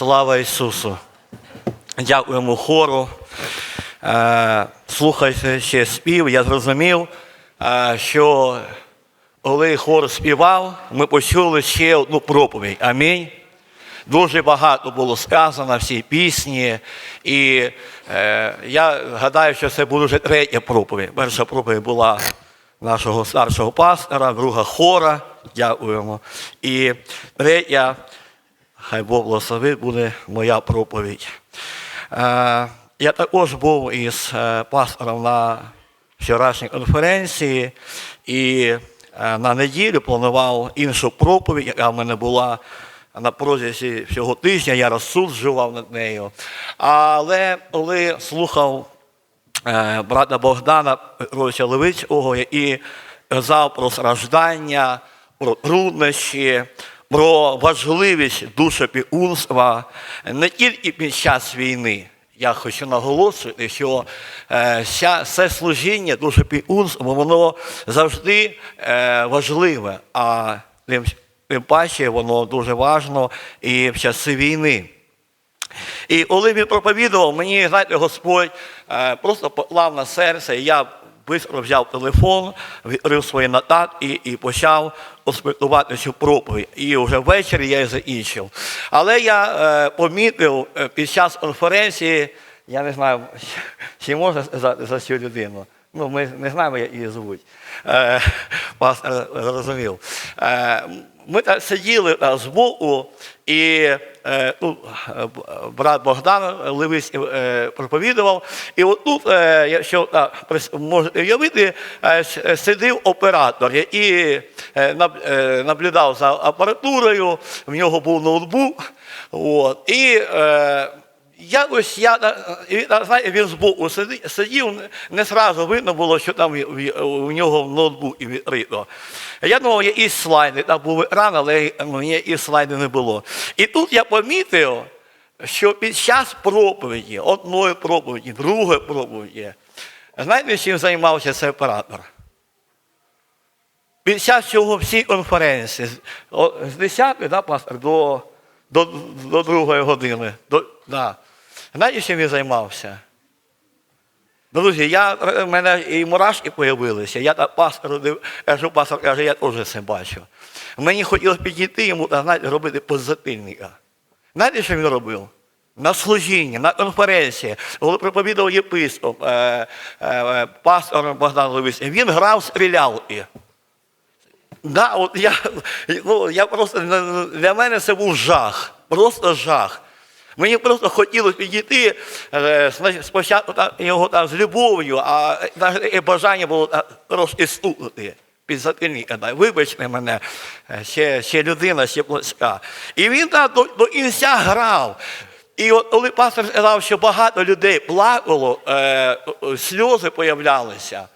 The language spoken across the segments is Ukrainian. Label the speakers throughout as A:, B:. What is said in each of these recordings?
A: Слава Ісусу! Дякуємо хору. Е, Слухайте ще спів. Я зрозумів, е, що коли хор співав, ми почули ще одну проповідь. Амінь. Дуже багато було сказано всі пісні. І е, я гадаю, що це буде вже третя проповідь. Перша проповідь була нашого старшого пастора, друга хора. Дякуємо. І третя, хай Бог благословить, буде моя проповідь. Е, я також був із е, пастором на вчорашній конференції і е, на неділю планував іншу проповідь, яка в мене була на протязі всього тижня, я розсуджував над нею. Але коли слухав брата Богдана Петровича Левицького, який казав про страждання, про труднощі, про важливість душепіунства не тільки під час війни. Я хочу наголосити, що е, все служіння душепіунства, воно завжди е, важливе, а тим, паче воно дуже важно і в часи війни. І коли він проповідував, мені, знаєте, Господь е, просто поклав на серце, і я швидко взяв телефон, відкрив свої нотатки і почав оспектувати цю проповідь. І вже ввечері я її закінчив. Але я е, помітив е, під час конференції, я не знаю, чи можна сказати за цю людину. Ну, ми не знаємо, як її звуть. Е, пастор зрозумів. Е, ми так сиділи з збоку, і е, ну, е, брат Богдан Левись е, проповідував. І отут, тут якщо так, можете уявити, сидів оператор, е, е, наблюдав за апаратурою, в нього був ноутбук. От, і е, я та- він, та, знаєте, він збоку сидів, не зразу видно було, що там у нього в ноутбуці відкрито. Я думав, є і слайди, там був екран, але ну, ні, і слайди не було. І тут я помітив, що під час проповіді, одної проповіді, другої проповіді, знаєте, чим займався цей оператор? Під час цього всі конференції, з 10 да, пастор, до, до, до другої години. До, да. Знаєте, чим він займався? Друзі, я, в мене і мурашки з'явилися. Я так кажу, пастор каже, я теж це бачу. Мені хотілося підійти йому знаєте, робити позитивника. Знаєте, що він робив? На служінні, на конференції, коли проповідав єпископ, е, е, пастор Богдан Левис, він грав стрілялки. Да, от я, ну, я просто, для мене це був жах, просто жах. Мені просто хотілося підійти е, спочатку його там з любов'ю, а навіть бажання було так під затильника. Вибачте мене, е, ще, ще людина, ще плоска. І він там до, до кінця грав. І от коли пастор сказав, що багато людей плакало, е, е, сльози появлялися.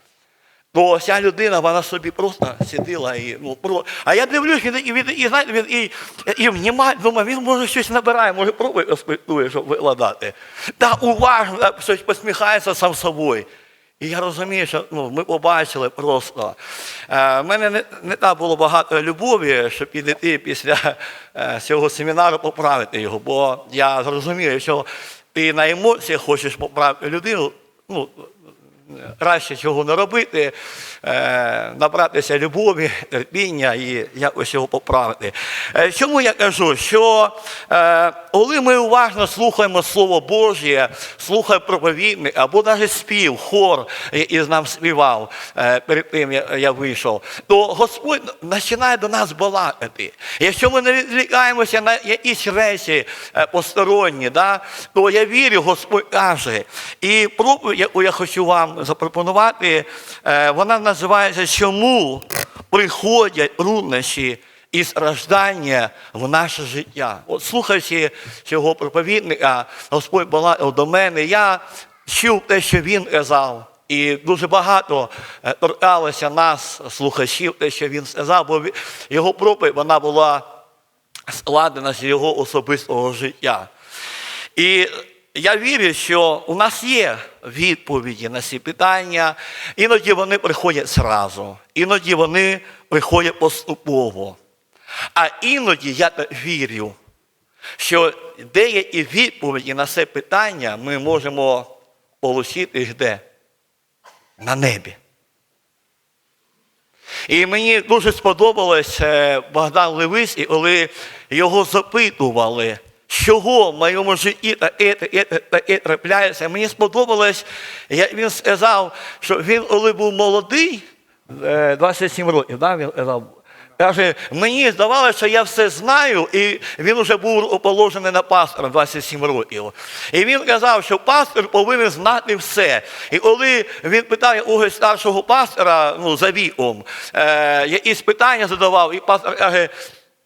A: То ця людина, вона собі просто сиділа і ну про. А я дивлюсь, він і він і знаєте, він і, і внімає, думаю, він може щось набирає, може пробує розпитує, щоб викладати. Та уважно щось посміхається сам собою. І я розумію, що ну, ми побачили просто. Е, в мене не, не так було багато любові, щоб підійти після е, цього семінару поправити його. Бо я зрозумів, що ти на емоціях хочеш поправити людину, ну, краще чого не робити, е, набратися любові, терпіння і якось його поправити. Е, чому я кажу, що е, коли ми уважно слухаємо Слово Божє, слухаємо проповідник або навіть спів, хор, який нам співав перед тим, як я вийшов, то Господь починає до нас балакати. Якщо ми не відвлікаємося на якісь речі посторонні, то я вірю, Господь каже. І проповідь, яку я хочу вам запропонувати, е, вона називається Чому приходять труднощі і страждання в наше життя. От слухаючи цього проповідника, Господь балакав до мене, я чув те, що він казав. І дуже багато е, торкалося нас, слухачів, те, що він сказав, бо його проповідь вона була складена з його особистого життя. І я вірю, що у нас є відповіді на ці питання. Іноді вони приходять зразу, іноді вони приходять поступово. А іноді я вірю, що деякі відповіді на це питання ми можемо отримати де? На небі. І мені дуже сподобалось е, Богдан Левись, і коли його запитували, чого в моєму житті та е, та е, та е трапляється. Мені сподобалось, я- він сказав, що він, коли був молодий, е, 27 років, да, він казав, Каже, мені здавалося, що я все знаю, і він вже був положений на пастора 27 років. І він казав, що пастор повинен знати все. І коли він питає у старшого пастора, ну, за віком, е, якісь питання задавав, і пастор каже,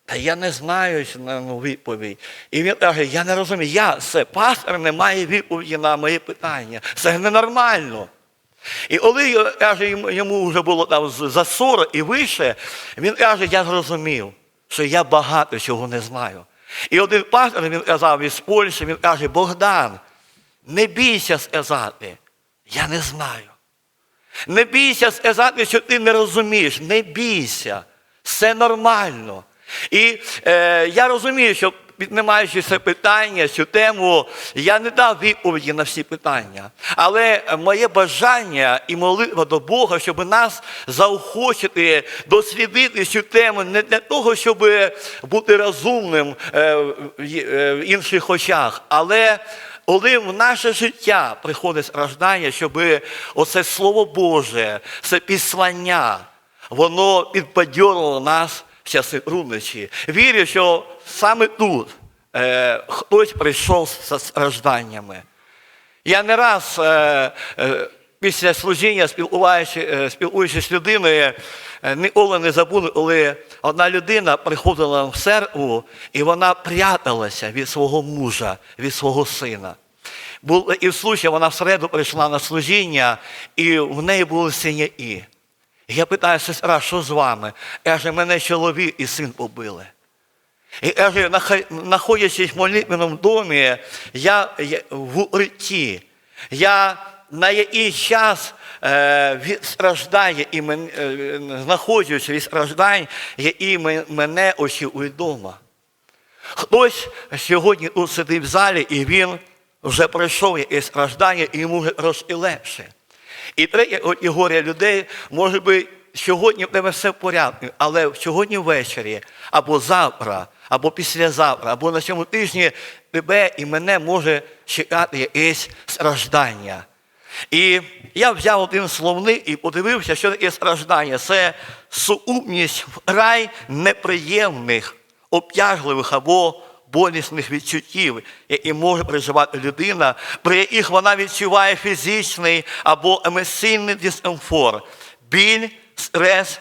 A: та я не знаю ну, відповідь. І він каже, я не розумію, я це пастор не має відповіді на мої питання. Це ненормально. І коли каже, йому- йому вже було там за 40 і вище, він каже, я зрозумів, що я багато чого не знаю. І один пастор він казав із Польщі, він каже, Богдан, не бійся сказати, я не знаю. Не бійся сказати, що ти не розумієш, не бійся. Все нормально. І е, я розумію, що піднімаючи це питання, цю тему, я не дав відповіді на всі питання. Але моє бажання і молитва до Бога, щоб нас заохочити, дослідити цю тему не для того, щоб бути розумним е, е, в інших очах, але коли в наше життя приходить страждання, щоб оце Слово Боже, це післання, воно підбадьорило нас часи труднощі. Вірю, що саме тут е, хтось прийшов з стражданнями. Я не раз е, е, після служіння, спілкуючи, е, спілкуючись з людиною, е, ніколи не забуду, коли одна людина приходила в церкву і вона пряталася від свого мужа, від свого сина. Був і в случай, вона в середу прийшла на служіння, і в неї були синяки. Я питаю, сестра, що з вами? Каже, мене чоловік і син побили. І нахай- знаходячись в молитвеному домі, я, в укритті, я на якийсь час е, від страждання і мен, е, знаходжуся від страждань, які мене очікують вдома. Хтось сьогодні тут сидить в залі, і він вже пройшов якесь страждання, і йому вже легше. І третя категорія людей, може би, сьогодні в тебе все в порядку, але сьогодні ввечері, або завтра, або післязавтра, або на цьому тижні тебе і мене може чекати якесь страждання. І я взяв один словник і подивився, що таке страждання. Це сукупність вкрай неприємних, обтяжливих або болісних відчуттів, які може переживати людина, при яких вона відчуває фізичний або емоційний дискомфорт, біль, стрес,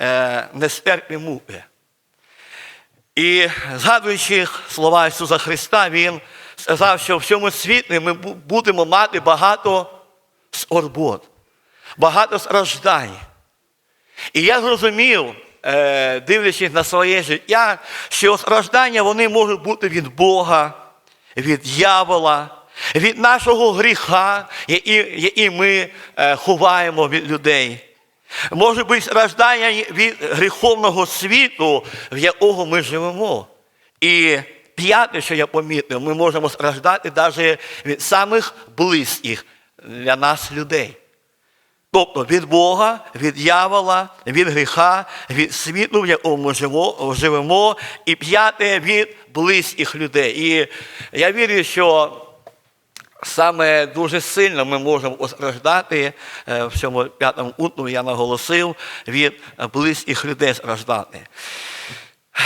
A: е, нестерпні муки. І згадуючи слова Ісуса Христа, Він сказав, що в цьому світі ми будемо мати багато скорбот, багато страждань. І я зрозумів, дивлячись на своє життя, що страждання вони можуть бути від Бога, від дьявола, від нашого гріха, який ми е, ховаємо від людей. Може бути страждання від гріховного світу, в якого ми живемо. І п'яте, що я помітив, ми можемо страждати навіть від самих близьких для нас людей. Тобто від Бога, від дьявола, від гріха, від світу, в якому живемо, і п'яте від близьких людей. І я вірю, що саме дуже сильно ми можемо постраждати е, в цьому п'ятому пункту, я наголосив, від близьких людей страждати.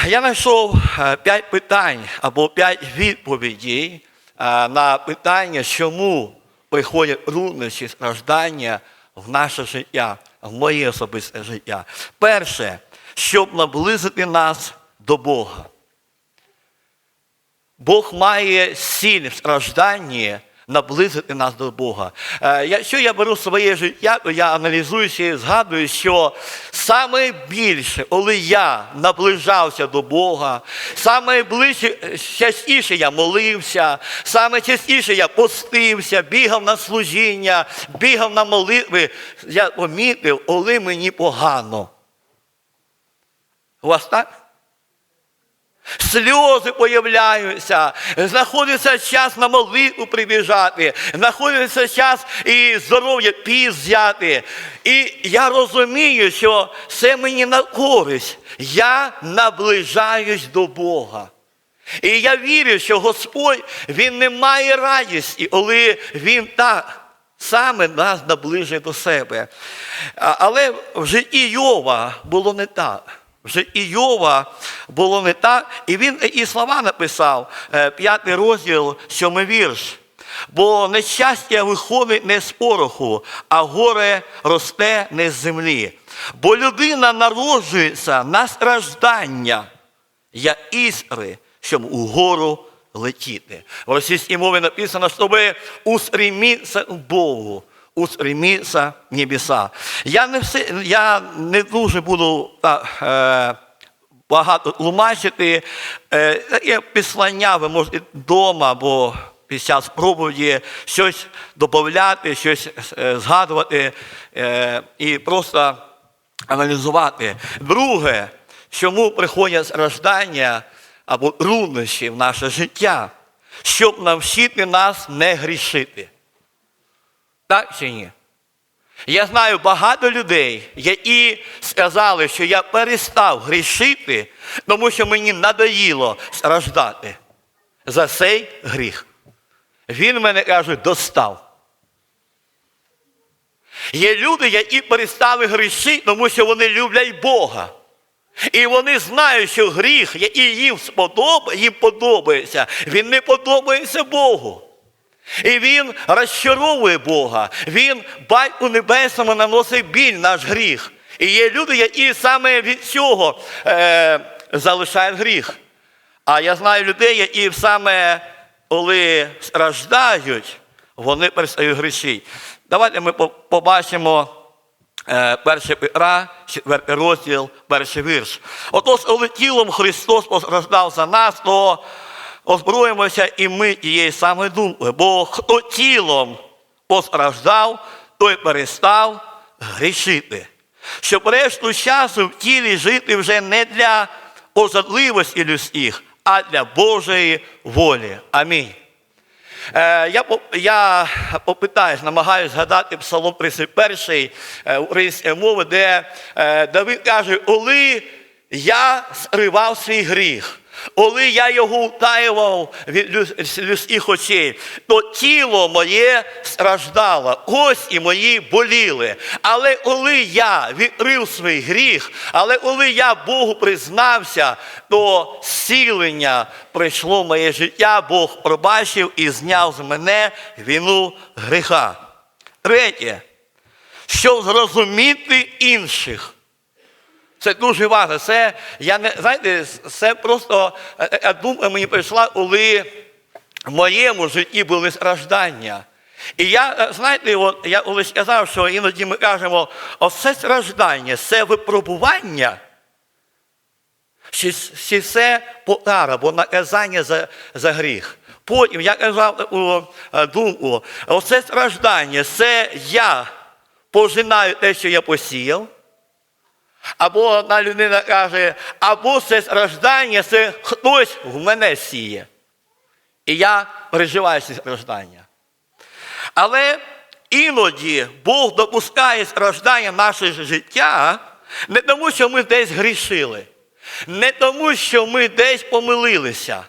A: Я знайшов е, п'ять питань або п'ять відповідей е, на питання, чому приходять труднощі, страждання в наше життя, в моє особисте життя. Перше, щоб наблизити нас до Бога. Бог має сіль в стражданні наблизити нас до Бога. Е, Якщо я беру своє життя, я аналізуючи і згадую, що саме більше, коли я наближався до Бога, саме ближче, е, частіше я молився, саме частіше я постився, бігав на служіння, бігав на молитви, я помітив, коли мені погано. У вас так? Сльози появляються, знаходиться час на молитву прибіжати, знаходиться час і здоров'я взяти. І я розумію, що це мені на користь. Я наближаюсь до Бога. І я вірю, що Господь Він не має радісті, коли Він так саме нас наближує до себе. Але в житті Йова було не так. В житті Йова було не так. І він і слова написав, е, п'ятий розділ, сьомий вірш. Бо нещастя виходить не з пороху, а горе росте не з землі. Бо людина народжується на страждання, як іскри, щоб угору летіти. В російській мові написано, щоб устремитися к Богу, устремитися в небеса. Я не, все, я не дуже буду так, е, багато тлумачити. Е, таке післання ви можете вдома або під час проповіді щось додати, щось е, згадувати е, і просто аналізувати. Друге, чому приходять страждання або труднощі в наше життя, щоб навчити нас не грішити. Так чи ні? Я знаю багато людей, які сказали, що я перестав грішити, тому що мені надоїло страждати за цей гріх. Він мене каже, достав. Є люди, які перестали грішити, тому що вони люблять Бога. І вони знають, що гріх, який їм сподобає, їм подобається, він не подобається Богу. І він розчаровує Бога. Він батьку небесному наносить біль наш гріх. І є люди, які саме від цього е, залишають гріх. А я знаю людей, які саме коли страждають, вони перестають грішити. Давайте ми побачимо е, 1 Петра, 4 розділ, перший вірш. Отож, коли тілом Христос постраждав за нас, то озброїмося і ми тієї самої думки. Бо хто тілом постраждав, той перестав грішити. Щоб решту часу в тілі жити вже не для ожадливості людських, а для Божої волі. Амінь. Е, я, я попитаюсь, намагаюся згадати Псалом 31 е, української мови, де е, Давид каже, коли я скривав свій гріх, коли я його утаював від людських очей, то тіло моє страждало, кості мої боліли. Але коли я відкрив свій гріх, але коли я Богу признався, то зцілення прийшло в моє життя, Бог пробачив і зняв з мене вину гріха. Третє, щоб зрозуміти інших. Це дуже важливо. Це, я не, знаєте, це просто е, е, думка мені прийшла, коли в моєму житті були страждання. І я, е, знаєте, от, я колись сказав, що іноді ми кажемо, оце страждання, це випробування, чи, чи це покара, або наказання за, за гріх. Потім я казав таку е, думку, оце страждання, це я пожинаю те, що я посіяв. Або одна людина каже, або це страждання, це хтось в мене сіє. І я переживаю ці страждання. Але іноді Бог допускає страждання в наше життя не тому, що ми десь грішили, не тому, що ми десь помилилися,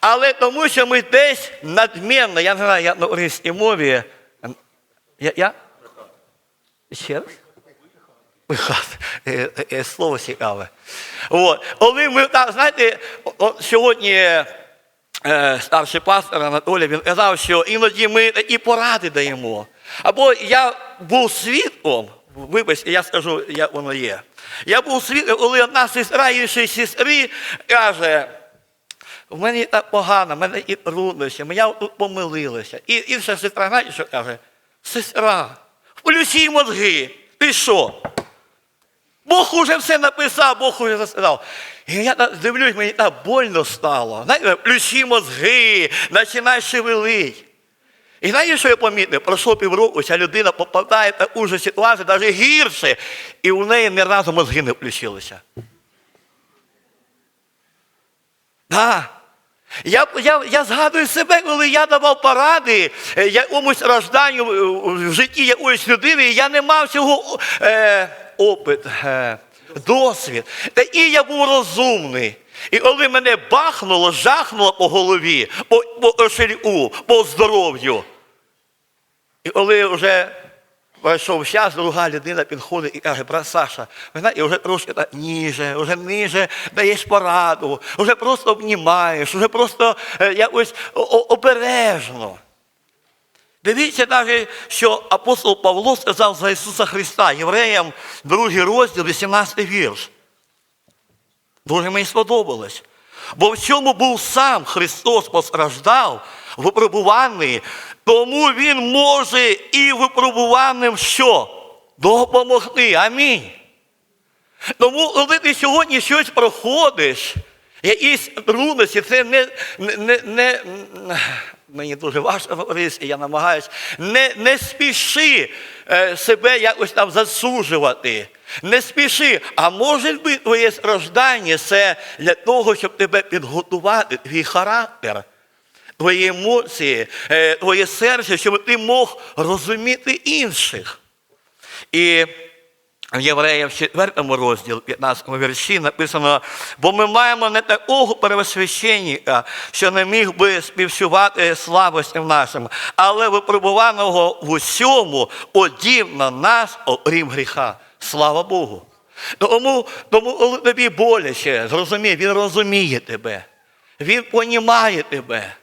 A: але тому, що ми десь надмірно, я не знаю, я на українській мові. Я, я? Ще раз? Е, е, Слово цікаве. От. Коли ми, так, знаєте, от сьогодні е, старший пастор Анатолій він казав, що іноді ми такі поради даємо. Або я був свідком, вибачте, я скажу, як воно є. Я був свідком, коли одна сестра іншої сестри каже, в мене так погано, в мене і труднощі, я помилилася. І інша сестра, знаєте, що каже? Сестра, включи мозги, ти що? Бог уже все написав, Бог уже засказав. І я дивлюсь, мені так больно стало. Знаєте, включи мозги, починай шевелить. І знаєте, що я помітив? Пройшло півроку, ця людина попадає в таку ж ситуацію, навіть гірше, і у неї ні разу мозги не включилися. Да. Я, я, я згадую себе, коли я давав поради е, якомусь рожданню е, в житті якоїсь людини, і я не мав цього е, опит, е, досвід. Та і я був розумний. І коли мене бахнуло, жахнуло по голові, по, по ошелю, по здоров'ю. І коли вже пройшов час, друга людина підходить і каже, брат Саша, ви знаєте, вже трошки так ніже, вже ниже даєш пораду, вже просто обнімаєш, вже просто е, якось обережно. Дивіться навіть, що апостол Павло сказав за Ісуса Христа, євреям, другий розділ, 18 вірш. Дуже мені сподобалось. Бо в чому був сам Христос постраждав, випробуваний, тому Він може і випробуваним що? Допомогти. Амінь. Тому, коли ти сьогодні щось проходиш, якісь трудності, це не, не, не, не мені дуже важко говорити, я намагаюся, не, не спіши е, себе якось там засуджувати. Не спіши, а може бути твоє страждання це для того, щоб тебе підготувати, твій характер, твої емоції, е, твоє серце, щоб ти мог розуміти інших. І в Євреїв 4 розділі, 15 вірші написано, бо ми маємо не такого первосвященника, що не міг би співчувати слабостям нашим, але випробуваного в усьому одів на нас, окрім гріха. Слава Богу. Тому, тому тобі боляче, зрозумій, він розуміє тебе, він понімає тебе.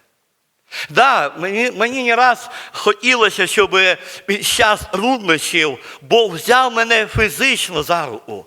A: Да, мені, мені не раз хотілося, щоб під час труднощів Бог взяв мене фізично за руку.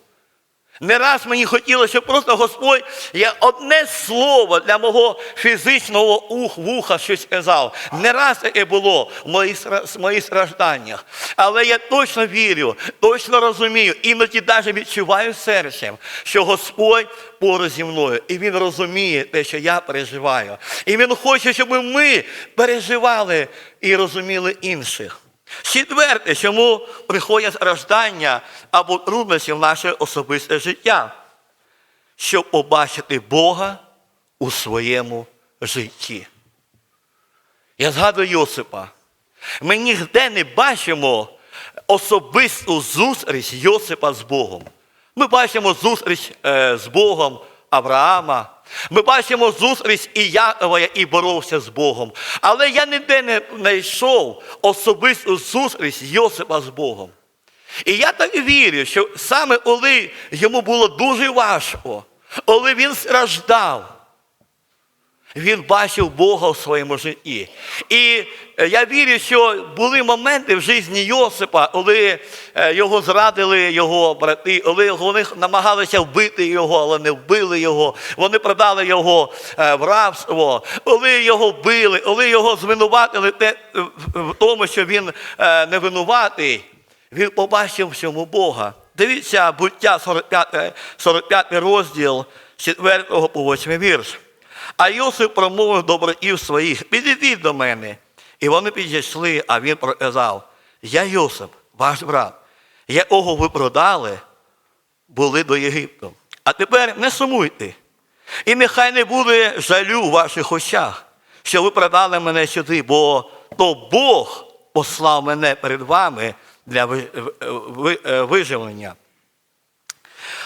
A: Не раз мені хотілося, просто Господь я одне слово для мого фізичного ух, вуха щось сказав. Не раз таке було в моїх, моїх стражданнях. Але я точно вірю, точно розумію, іноді навіть відчуваю серцем, що Господь поруч зі мною. І Він розуміє те, що я переживаю. І Він хоче, щоб ми переживали і розуміли інших. Четверте, чому приходять страждання або трудності в наше особисте життя, щоб побачити Бога у своєму житті. Я згадую Йосипа. Ми ніде не бачимо особисту зустріч Йосипа з Богом. Ми бачимо зустріч е, з Богом Авраама. Ми бачимо зустріч і Якова, і боровся з Богом. Але я ніде не знайшов особисту зустріч Йосипа з Богом. І я так вірю, що саме коли йому було дуже важко, коли він страждав, він бачив Бога в своєму житті. І е, я вірю, що були моменти в житті Йосипа, коли е, його зрадили його брати, коли вони намагалися вбити його, але не вбили його. Вони продали його е, в рабство, коли його вбили, коли його звинуватили в- тому, що він не винуватий. Він побачив в цьому Бога. Дивіться, буття 45, 45 розділ, з 4 по 8 вірш. А Йосип промовив до братів своїх, підійдіть до мене. І вони підійшли, а він проказав, я Йосип, ваш брат, якого ви продали, були до Єгипту. А тепер не сумуйте. І нехай не буде жалю в ваших очах, що ви продали мене сюди, бо то Бог послав мене перед вами для ви- виживлення.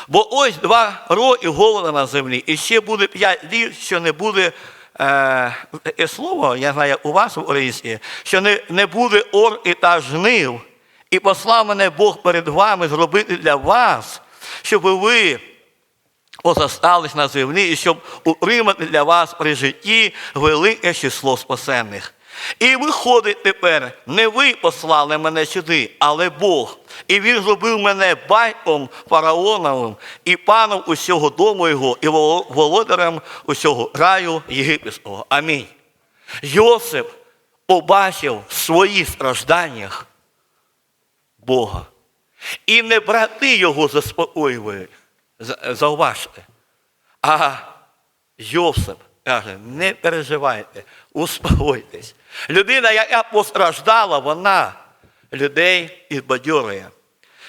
A: Бо ось два роки голода на землі, і ще буде п'ять днів, що не буде е, таке слово, я знаю, у вас в Орисі, що не, не буде орки та жнив, і послав мене Бог перед вами зробити для вас, щоб ви позостались на землі, і щоб утримати для вас при житті велике число спасенних. І виходить тепер, не ви послали мене сюди, але Бог. І він зробив мене батьком фараоновим і паном усього дому його, і володарем усього раю єгипетського. Амінь. Йосип побачив в своїх стражданнях Бога. І не брати його заспокоюють. Зауважте. А Йосип каже, не переживайте, успокойтесь. Людина, яка постраждала, вона людей підбадьорює.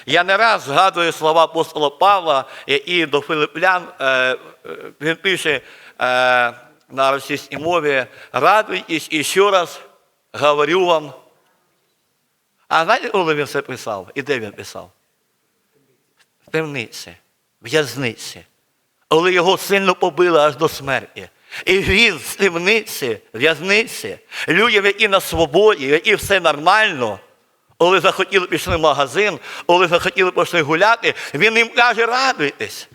A: Я не раз згадую слова апостола Павла, які до Филиплян е, е, він пише, на російській мові радуйтесь і ще раз говорю вам. А знаєте, коли він це писав? І де він писав? В темниці, в'язниці. Коли його сильно побили аж до смерті. І він з темниці, в'язниці, людям, які на свободі, які все нормально, коли захотіли пішли в магазин, коли захотіли пішли гуляти, він їм каже, радуйтесь.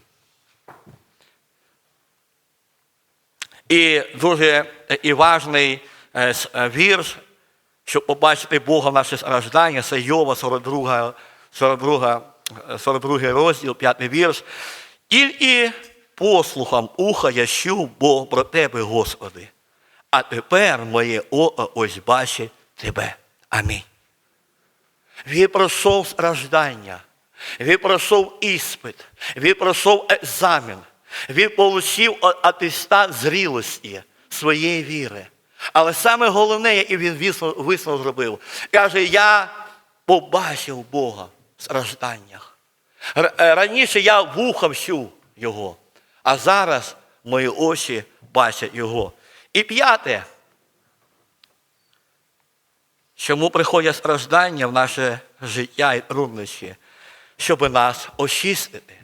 A: І дуже е, і важний е, е, вірш, щоб побачити Бога в наше страждання, це Йова 42, 42, е, 42 розділ, 5 вірш. Тільки послухом уха я чув Бог про тебе, Господи. А тепер моє око ось бачить тебе. Амінь. Він пройшов страждання, він пройшов іспит, він пройшов екзамен, він отримав атестат зрілості своєї віри. Але саме головне, який він висновок зробив, каже, я побачив Бога в стражданнях. Е, Раніше я вухом чув його, а зараз мої очі бачать його. І п'яте, Чому приходять страждання в наше життя і труднощі? Щоб нас очистити,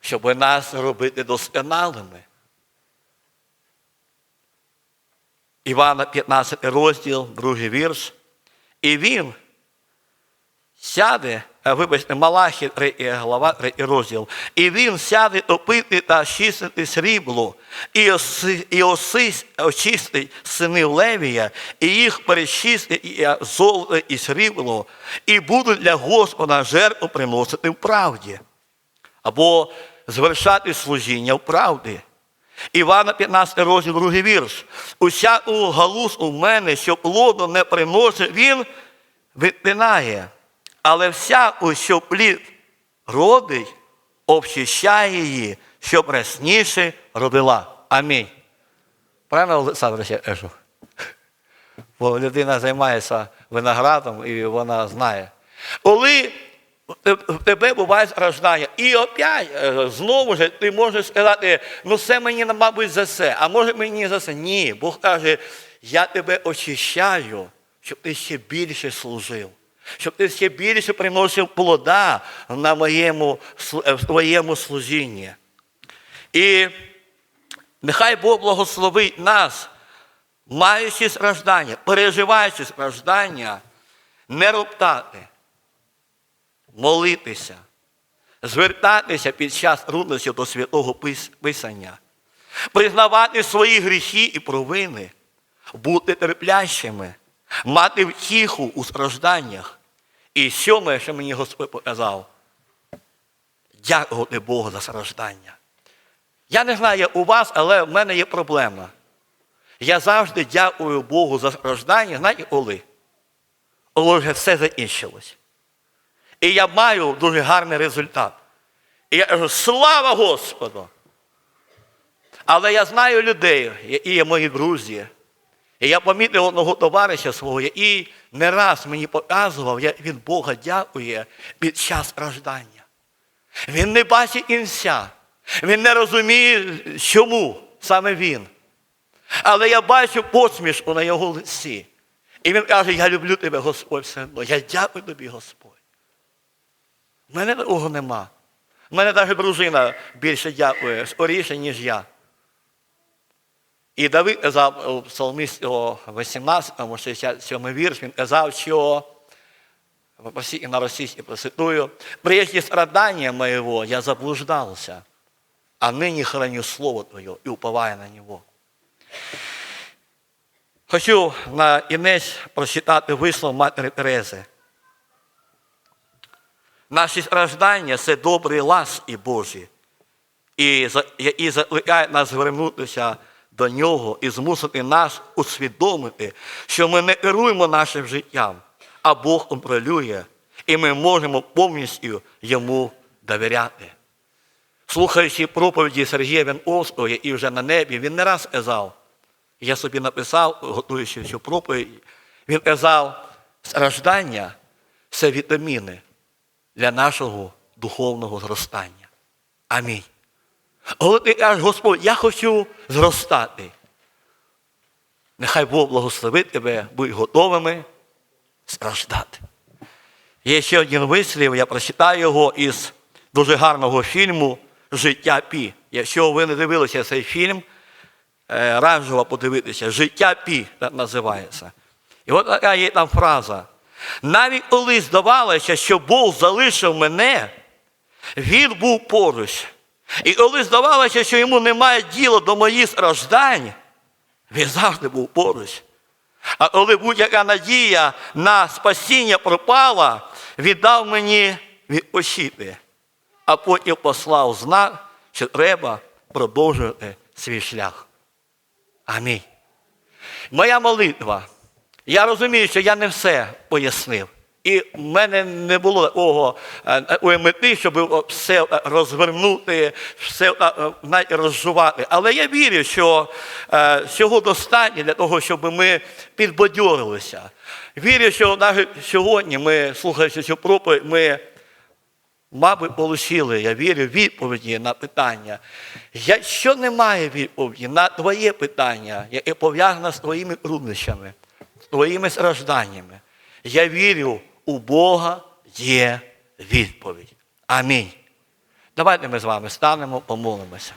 A: щоб нас зробити досконалими. Івана 15 розділ, другий вірш. І він сяде, е, вибачте, Малахі глава, розділ. І він сяде топити та чистити срібло, і, оси, і осись, очистить синів Левія, і їх перечистить і золото і срібло, і будуть для Господа жертву приносити в правді, або звершати служіння в правді. Івана 15 розділ, другий вірш. Усяку галуз у мене, що плоду не приносить, він відпинає. Але всяку, що плід родить, обчищає її, щоб рясніше родила. Амінь. Правильно, Олександр кажу? Бо людина займається виноградом і вона знає. Коли в тебе буває страждання, і опять е, знову ж ти можеш сказати, ну це мені, мабуть, за це, а може мені за це. Ні, Бог каже, я тебе очищаю, щоб ти ще більше служив, щоб ти ще більше приносив плода на моєму, е, в твоєму служінні. І нехай Бог благословить нас, маючи страждання, переживаючи страждання, не роптати, молитися, звертатися під час труднощів до святого Писання, признавати свої гріхи і провини, бути терплящими, мати втіху у стражданнях. І сьоме, що мені Господь показав, дякувати Богу за страждання. Я не знаю, у вас, але в мене є проблема. Я завжди дякую Богу за страждання, знаєте коли? Коли вже все закінчилось. І я маю дуже гарний результат. І я кажу, слава Господу! Але я знаю людей, які є мої друзі. І я помітив одного товариша свого, який не раз мені показував, як він Бога дякує під час страждання. Він не бачить кінця. Він не розуміє, чому саме він. Але я бачу посмішку на його лиці. І він каже, я люблю тебе, Господь, все одно. Я дякую тобі, Господь. У мене такого нема. У мене навіть дружина більше дякує, скоріше, ніж я. І Давид казав у псалмі 18, 67 вірш, він казав, що і на російській процитую, прежде страдания моего я заблуждался, а ныне храню Слово Твое и уповаю на Него. Хочу на інець прочитати вислов Матері Терези. Наші страждання це ласки Божі, і, за- які закликають нас звернутися до нього і змусити нас усвідомити, що ми не керуємо нашим життям, а Бог контролює, і ми можемо повністю йому довіряти. Слухаючи проповіді Сергія Венковського, який вже на небі, він не раз казав, я собі написав, готуючи цю проповідь, він казав, страждання це вітаміни для нашого духовного зростання. Амінь. Коли ти Господь, я хочу зростати. Нехай Бог благословить тебе, будь готовими страждати. Є ще один вислів, я прочитаю його із дуже гарного фільму Життя Пі. Якщо ви не дивилися цей фільм, е, подивитися. Життя Пі так називається. І от така є там фраза. Навіть коли здавалося, що Бог залишив мене, він був поруч. І коли здавалося, що йому немає діла до моїх страждань, він завжди був поруч. А коли будь-яка надія на спасіння пропала, він дав мені відпочити, а потім послав знак, що треба продовжувати свій шлях. Амінь. Моя молитва. Я розумію, що я не все пояснив. І в мене не було такого е, мети, щоб все е, розвернути, все е, навіть розжувати. Але я вірю, що е, цього достатньо для того, щоб ми підбадьорилися. Вірю, що навіть сьогодні ми, слухаючи цю проповідь, ми мабуть, отримали, я вірю, відповіді на питання. Якщо немає відповіді на твоє питання, яке пов'язане з твоїми труднощами, з твоїми стражданнями, я вірю, у Бога є відповідь. Амінь. Давайте ми з вами станемо, помолимося.